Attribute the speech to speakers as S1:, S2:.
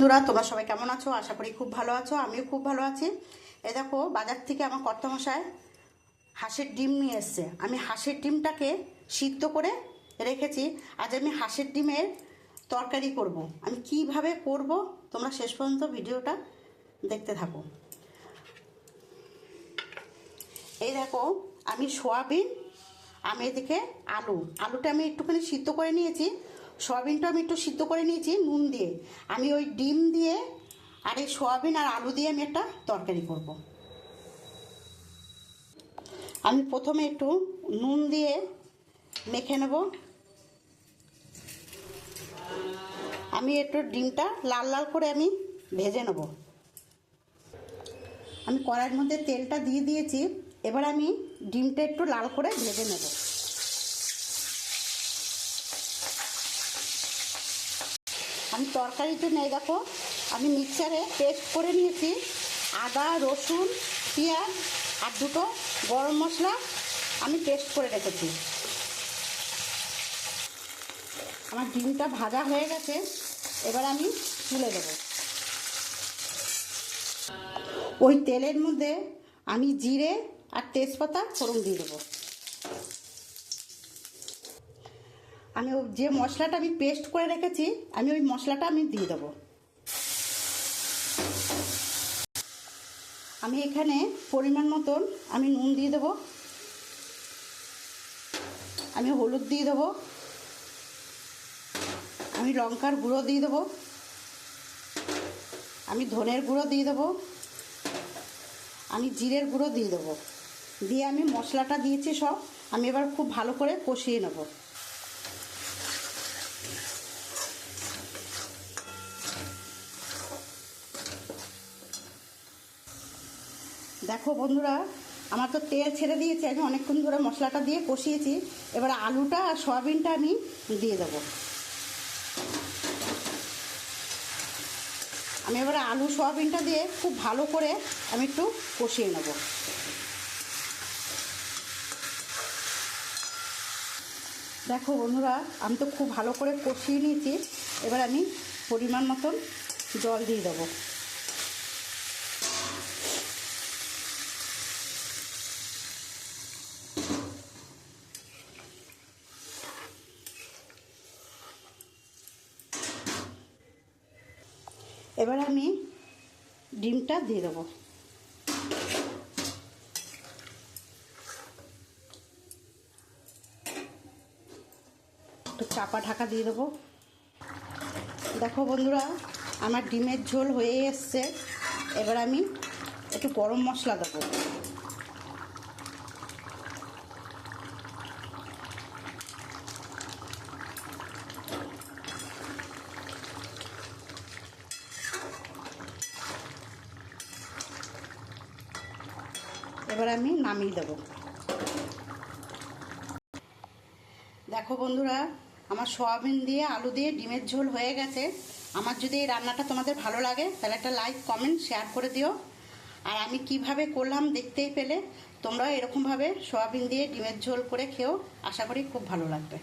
S1: বন্ধুরা, তোমরা সবাই কেমন আছো? আশা করি খুব ভালো আছো, আমিও খুব ভালো আছি। এ দেখো, বাজার থেকে আমার কর্তামশায় হাঁসের ডিম নিয়ে এসছে। আমি হাঁসের ডিমটাকে সিদ্ধ করে রেখেছি। আজ আমি হাঁসের ডিমের তরকারি করব। আমি কীভাবে করব, তোমরা শেষ পর্যন্ত ভিডিওটা দেখতে থাকো। এই দেখো, আমি সোয়াবিন, আমি এদিকে আলু। আলুটা আমি একটুখানি সিদ্ধ করে নিয়েছি। সোয়াবিনটা আমি একটু সিদ্ধ করে নিয়েছি, নুন দিয়ে। আমি ওই ডিম দিয়ে আর এই সোয়াবিন আর আলু দিয়ে আমি একটা তরকারি করব। আমি প্রথমে একটু নুন দিয়ে মেখে নেব। আমি একটু ডিমটা লাল লাল করে আমি ভেজে নেব। আমি কড়াইয়ের মধ্যে তেলটা দিয়ে দিয়েছি, এবার আমি ডিমটা একটু লাল করে ভেজে নেব। আমি তরকারির জন্য এই দেখো। আমি মিক্সারে পেস্ট করে নিয়েছি। আদা, রসুন, পেঁয়াজ আর দুটো গরম মশলা আমি পেস্ট করে রেখেছি। আমার ডিমটা ভাজা হয়ে গেছে। এবার আমি তুলে দেবো ওই তেলের মধ্যে আমি জিরে আর তেজপাতা ফোড়ন দিয়ে দেবো। আমি যে মশলাটা আমি পেস্ট করে রেখেছি, আমি ওই মশলাটা আমি দিয়ে দেবো। আমি এখানে পরিমাণ মতন আমি নুন দিয়ে দেবো। আমি হলুদ দিয়ে দেবো। আমি লঙ্কার গুঁড়ো দিয়ে দেবো। আমি ধনের গুঁড়ো দিয়ে দেবো। আমি জিরের গুঁড়ো দিয়ে দেবো। দিয়ে আমি মশলাটা দিয়েছি সব। আমি এবার খুব ভালো করে কষিয়ে নেব। দেখো বন্ধুরা, আমার তো তেল ছেড়ে দিয়েছে আমি অনেকক্ষণ ধরে মশলাটা দিয়ে কষিয়েছি। এবার আলুটা আর সয়াবিনটা আমি দিয়ে দেবো। আমি এবার আলু, সয়াবিনটা দিয়ে খুব ভালো করে আমি একটু কষিয়ে নেব। দেখো বন্ধুরা, আমি তো খুব ভালো করে কষিয়ে নিয়েছি। এবার আমি পরিমাণ মতন জল দিয়ে দেবো। এবার আমি ডিমটা দিয়ে দেবো। একটু চাপা ঢাকা দিয়ে দেবো। দেখো বন্ধুরা, আমার ডিমের ঝোল হয়ে এসছে। এবার আমি একটু গরম মশলা দেবো। এবার আমি নামিয়ে দেব। দেখো বন্ধুরা, আমার সয়াবিন দিয়ে আলু দিয়ে ডিমের ঝোল হয়ে গেছে। আমার যদি এই রান্নাটা তোমাদের ভালো লাগে, তাহলে একটা লাইক কমেন্ট শেয়ার করে দিও। আর আমি কীভাবে করলাম দেখতেই পেলে তোমরা এরকমভাবে সয়াবিন দিয়ে ডিমের ঝোল করে খেও। আশা করি খুব ভালো লাগবে।